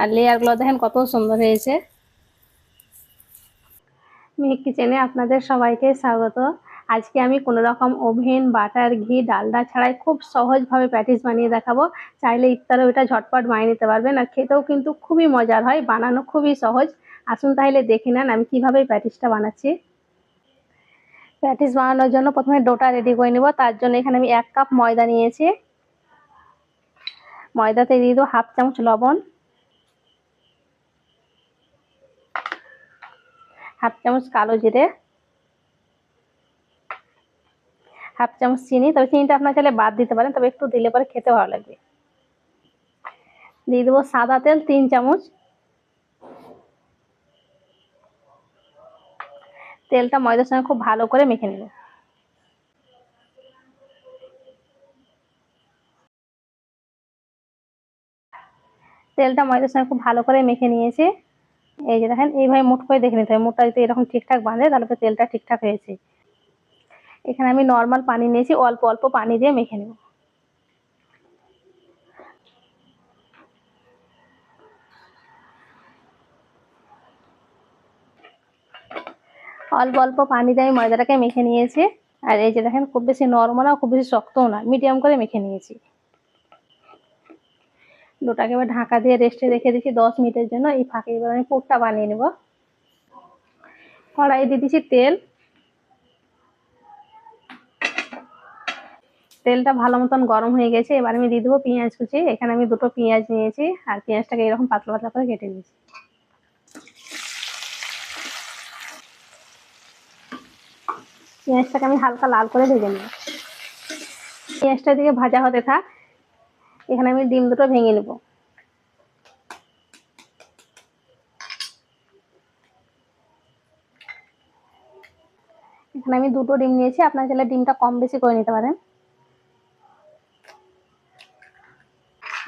আর লেয়ারগুলো দেখেন কত সুন্দর হয়েছে। মেঘ কিচেনে আপনাদের সবাইকে স্বাগত। আজকে আমি কোনো রকম ওভেন, বাটার, ঘি, ডালডা ছাড়াই খুব সহজভাবে প্যাটিস বানিয়ে দেখাবো। চাইলে ইফতারে ওইটা ঝটপট বানিয়ে নিতে পারবেন আর খেতেও কিন্তু খুবই মজার হয়, বানানো খুবই সহজ। আসুন তাহলে দেখে নেন আমি কীভাবে প্যাটিসটা বানাচ্ছি। প্যাটিস বানানোর জন্য প্রথমে ডোটা রেডি করে নেব, তার জন্য এখানে আমি এক কাপ ময়দা নিয়েছি। ময়দাতে দিয়ে দেবো হাফ চামচ লবণ। হাফ চামচ কালো জিরে, হাফ চামচ চিনি। তবে চিনিটা আপনার চাইলে বাদ দিতে পারেন, তবে একটু দিলে পরে খেতে ভালো লাগবে। দিয়ে দেবো সাদা তেল, তিন চামচ। তেলটা ময়দার সঙ্গে খুব ভালো করে মেখে নেব। তেলটা ময়দার সঙ্গে খুব ভালো করে মেখে নিয়েছি। এই যে দেখেন, এইভাবে মুঠ করে দেখে নিতে হবে। মুঠটা যদি এরকম ঠিকঠাক বাঁধে, তাহলে তেলটা ঠিকঠাক হয়েছে। এখানে আমি নর্মাল পানি নিয়েছি, অল্প অল্প পানি দিয়ে মেখে নেব। অল্প অল্প পানি দিয়ে আমি ময়দাটাকে মেখে নিয়েছি। আর এই যে দেখেন, খুব বেশি নরমও না খুব বেশি শক্তও না মিডিয়াম করে মেখে নিয়েছি। দুটাকে এবার ঢাকা দিয়ে রেস্টে রেখে দিচ্ছি দশ মিনিটের জন্য। এই ফাঁকে এবার আমি পুরটা বানিয়ে নেব। কড়াই দিয়ে দিচ্ছি তেল। তেলটা ভালো মতন গরম হয়ে গেছে। এবার আমি দিয়ে দেবো পেঁয়াজ কুচি। এখানে আমি দুটো পেঁয়াজ নিয়েছি আর পেঁয়াজটাকে এরকম পাতলা পাতলা করে কেটে নিয়েছি। পেঁয়াজটাকে আমি হালকা লাল করে ভেজে নেব। পেঁয়াজটা দিকে ভাজা হতে থাক। এখানে আমি ডিম দুটো ভেঙে নেব। এখানে আমি দুটো ডিম নিয়েছি, আপনার চাইলে ডিমটা কম বেশি করে নিতে পারেন।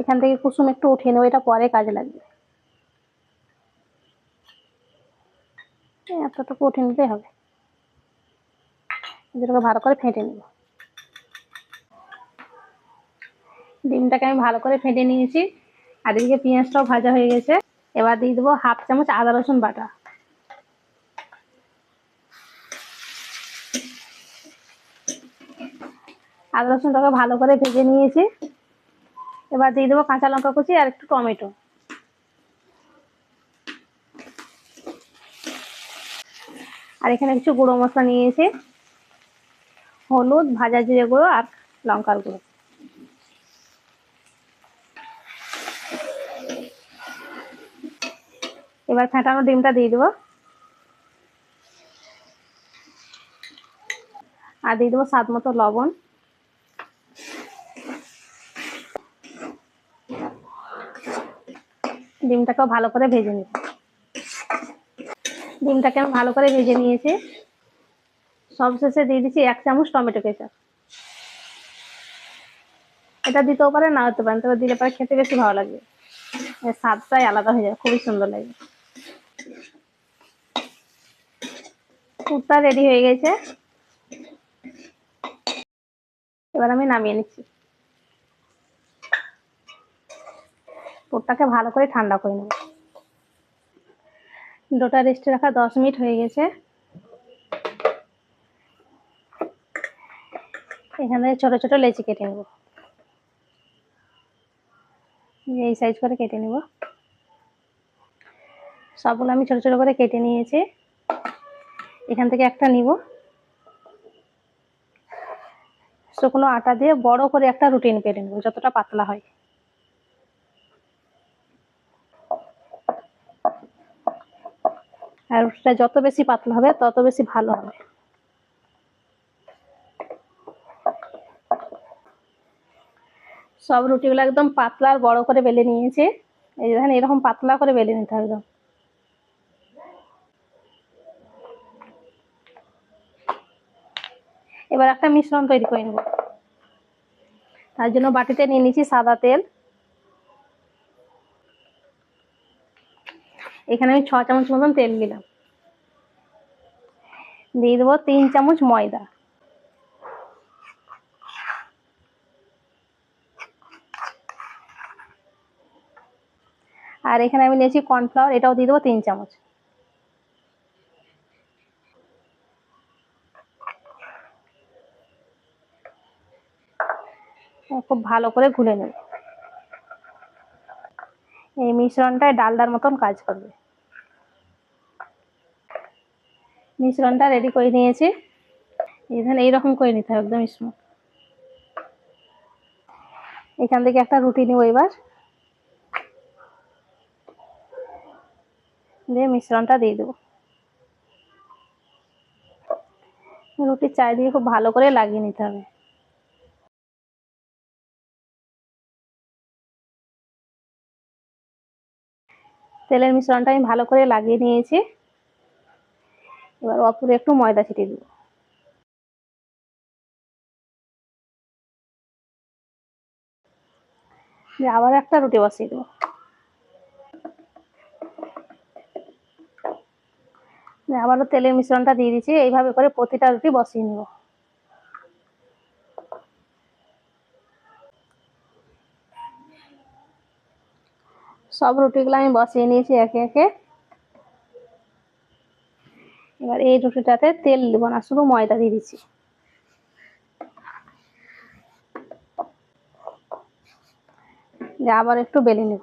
এখান থেকে কুসুম একটু উঠিয়ে নেব, এটা পরে কাজে লাগবে। এতটুকু উঠে নিতেই হবে। এগুলোকে ভালো করে ফেটে নেব। ডিমটাকে আমি ভালো করে ফেটে নিয়েছি। আর এদিকে পেঁয়াজটাও ভাজা হয়ে গেছে। এবার দিয়ে দেবো হাফ চামচ আদা রসুন বাটা। আদা রসুনটাকে ভালো করে ভেজে নিয়েছি। এবার দিয়ে দেবো কাঁচা লঙ্কা কুচি আর একটু টমেটো। আর এখানে কিছু গুঁড়ো মশলা নিয়েছি। হলুদ, ভাজা জিরে গুঁড়ো আর লঙ্কার গুঁড়ো। এবার ফেটানো ডিমটা দিয়ে দেবো। আর দিয়ে দেবো স্বাদ মতো লবণ। ডিমটাকেও ভালো করে ভেজে নিব। ডিমটাকে আমি ভালো করে ভেজে নিয়েছি। সবশেষে দিয়ে দিচ্ছি এক চামচ টমেটো কেচাপ। এটা দিতেও পারে না হতে পারেন, তবে দিলে পরে খেতে বেশি ভালো লাগবে স্বাদটাই আলাদা হয়ে যাবে খুবই সুন্দর লাগে। কুর্তা রেডি হয়ে গেছে। এবার আমি নামিয়ে নিচ্ছি। পুরটাকে ভালো করে ঠান্ডা করে নেব। ডোটা রেস্টে রাখা দশ মিনিট হয়ে গেছে। এখানে ছোট ছোট লেচি কেটে নেব। এই সাইজ করে কেটে নেব। সবগুলো আমি ছোট ছোট করে কেটে নিয়েছি। এখান থেকে একটা নিব। শুকনো আটা দিয়ে বড় করে একটা রুটিন কেটে নেব, যতটা পাতলা হয়। আর রুটিটা যত বেশি পাতলা হবে, তত বেশি ভালো হবে। সব রুটিগুলো একদম পাতলা আর বড় করে বেলে নিয়েছে। এই দেখেন, এরকম পাতলা করে বেলে নিতে হবে একদম। এবার একটা মিশ্রণ তৈরি করে নেব। তার জন্য বাটিতে নিয়ে নিয়েছি সাদা তেল। এখানে আমি ছ চামচ মতন তেল দিলাম। দিয়ে দেবো তিন চামচ ময়দা। আর এখানে আমি নিয়েছি কর্নফ্লাওয়ার, এটাও দিয়ে দেবো তিন চামচ। খুব ভালো করে গুলে নেব। এই মিশ্রণটায় ডালদার মতন কাজ করবে। মিশ্রণটা রেডি করে নিয়েছি। এখানে এইরকম করে নিতে হবে একদম স্মুথ এখান থেকে একটা রুটি নেব এবার। দিয়ে মিশ্রণটা দিয়ে দেবো। রুটির চারিদিকে খুব ভালো করে লাগিয়ে নিতে হবে। তেলের মিশ্রণটা আমি ভালো করে লাগিয়ে নিয়েছি। এবার অপুরে একটু ময়দা ছিটিয়ে দেবো। আবার একটা রুটি বসিয়ে দেবো। আবারও তেলের মিশ্রণটা দিয়ে দিচ্ছি। এইভাবে করে প্রতিটা রুটি বসিয়ে নেব। সব রুটিগুলো আমি বসিয়ে নিয়েছি একে একে। এবার এই রুটিটাতে তেল দেবো না, শুধু ময়দা দিয়ে দিচ্ছি। আবার একটু বেলে নেব।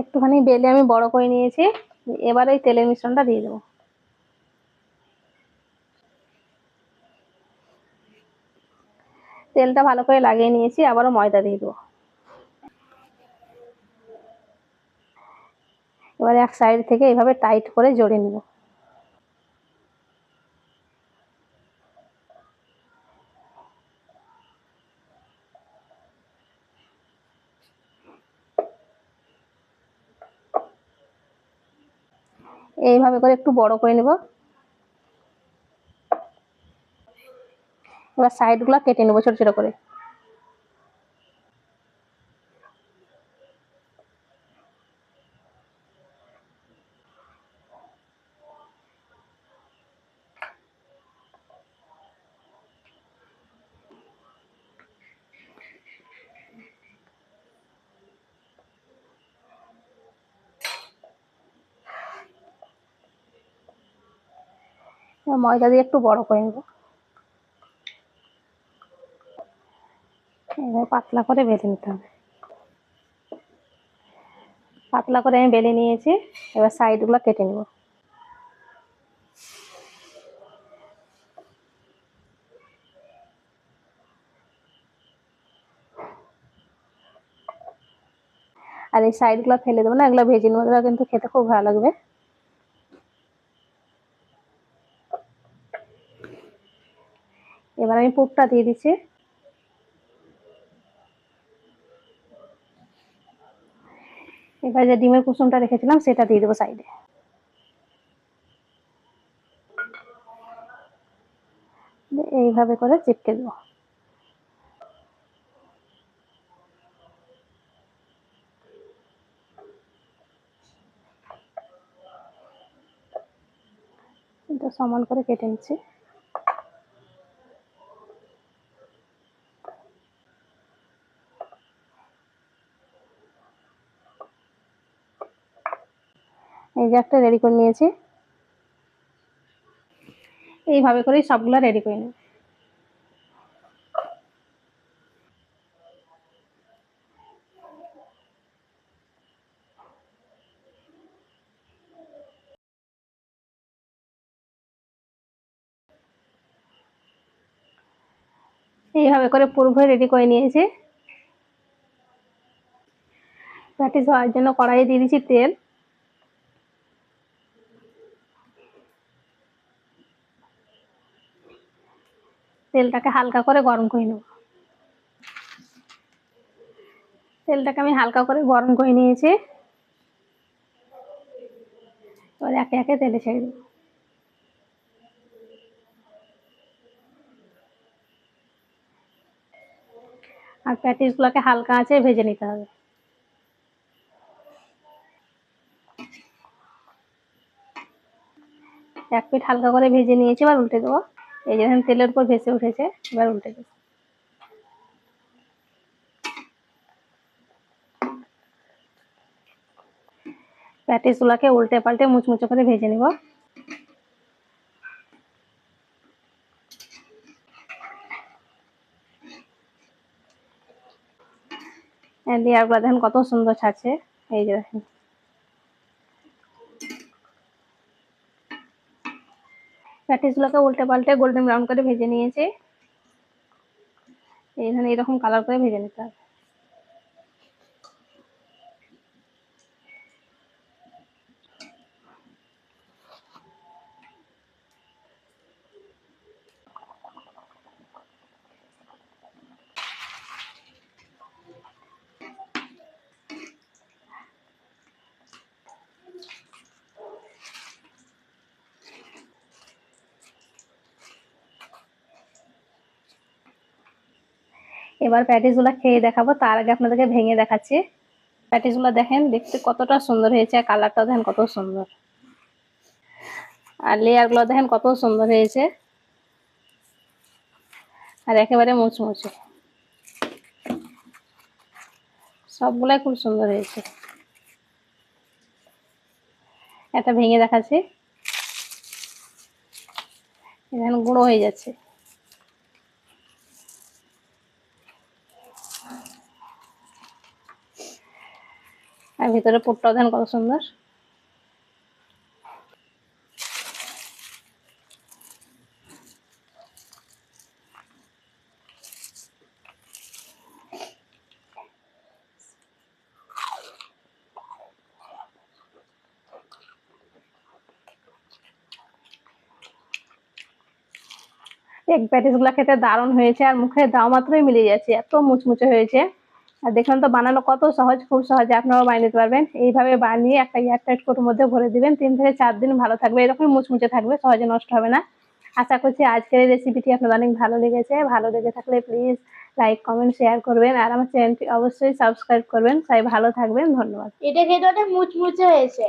একটুখানি বেলে আমি বড় করে নিয়েছি, এবার এই তেলের মিশ্রণটা দিয়ে দেবো। তেলটা ভালো করে লাগিয়ে নিয়েছি, আবারও ময়দা দিয়ে দেবো। এবার এক সাইড থেকে এইভাবে টাইট করে জড়িয়ে নেব। এইভাবে করে একটু বড় করে নেব। এবার সাইডগুলো কেটে নেব ছোট ছোট করে। ময়দা দিয়ে একটু বড় করে নেব। পাতলা করে বেলে নিতে হবে। পাতলা করে আমি বেলে নিয়েছি, এবার সাইডগুলো কেটে নেব। আর এই সাইডগুলো ফেলে দেবো না, এগুলো ভেজে নেব কিন্তু খেতে খুব ভালো লাগবে। এবার আমি পুরটা দিয়ে দিচ্ছি। এবার যে ডিমের কুসুমটা রেখেছিলাম, সেটা দিয়ে দেবো সাইডে এইভাবে করে চিপকে দেবো। সমান করে কেটে নিচ্ছি এই যে একটা রেডি করে নিয়েছি। এইভাবে করে সবগুলো রেডি করে নেব। এইভাবে করে পুরোপুরি রেডি করে নিয়েছি। প্র্যাকটিস হওয়ার জন্য কড়াইয়ে দিয়ে দিচ্ছি তেল। তেলটাকে হালকা করে গরম করে নেব। তেলটাকে আমি হালকা করে গরম করে নিয়েছি। এবার একে একে তেলে ছেড়ে দেবো। আর প্যাটিসগুলোকে হালকা আছে ভেজে নিতে হবে। এক পিঠ হালকা করে ভেজে নিয়েছি, এবার উল্টে দেবো। এই যখন তেলের উপর ভেসে উঠেছে, এবার উল্টে দিচ্ছি। প্যাটিস চুলাকে উল্টে পাল্টে মুচমুচো করে ভেজে নিব। দিয়ে আর কত সুন্দর ছাড়ছে। এই যে দেখেন। প্যাটিসগুলোকে উল্টে পাল্টে গোল্ডেন ব্রাউন করে ভেজে নিয়েছে। এখানে এরকম কালার করে ভেজে নিতে হবে। এবার প্যাটিসগুলো খেয়ে দেখাবো। তার আগে আপনাদেরকে ভেঙে দেখাচ্ছি। প্যাটিসগুলো দেখেন, দেখতে কতটা সুন্দর হয়েছে, আর কালারটাও দেখেন কত সুন্দর। আর লেয়ারগুলো দেখেন কত সুন্দর হয়েছে। আর একেবারে মুচমুচে। সবগুলাই খুব সুন্দর হয়েছে। এটা ভেঙে দেখাচ্ছি। এখানে গুঁড়ো হয়ে যাচ্ছে। ভিতরে পুরটাও দেন কত সুন্দর। এক প্যাটিসগুলা খেতে দারুণ হয়েছে আর মুখে দাও মাত্রই মিলিয়ে যাচ্ছে, এত মুচমুচে হয়েছে। আর দেখলাম তো বানানো কত সহজ, খুব সহজে আপনারাও বানিয়ে নিতে পারবেন। এইভাবে বানিয়ে একটা এয়ারটাইট কোটোর মধ্যে ভরে দিবেন। তিন থেকে চার দিন ভালো থাকবে। এরকমই মুচমুচে থাকবে, সহজে নষ্ট হবে না। আশা করছি আজকের এই রেসিপিটি আপনার অনেক ভালো লেগেছে। ভালো লেগে থাকলে প্লিজ লাইক কমেন্ট শেয়ার করবেন। আর আমার চ্যানেলটি অবশ্যই সাবস্ক্রাইব করবেন। তাই ভালো থাকবেন। ধন্যবাদ। এটা খেতে মুচমুচে হয়েছে।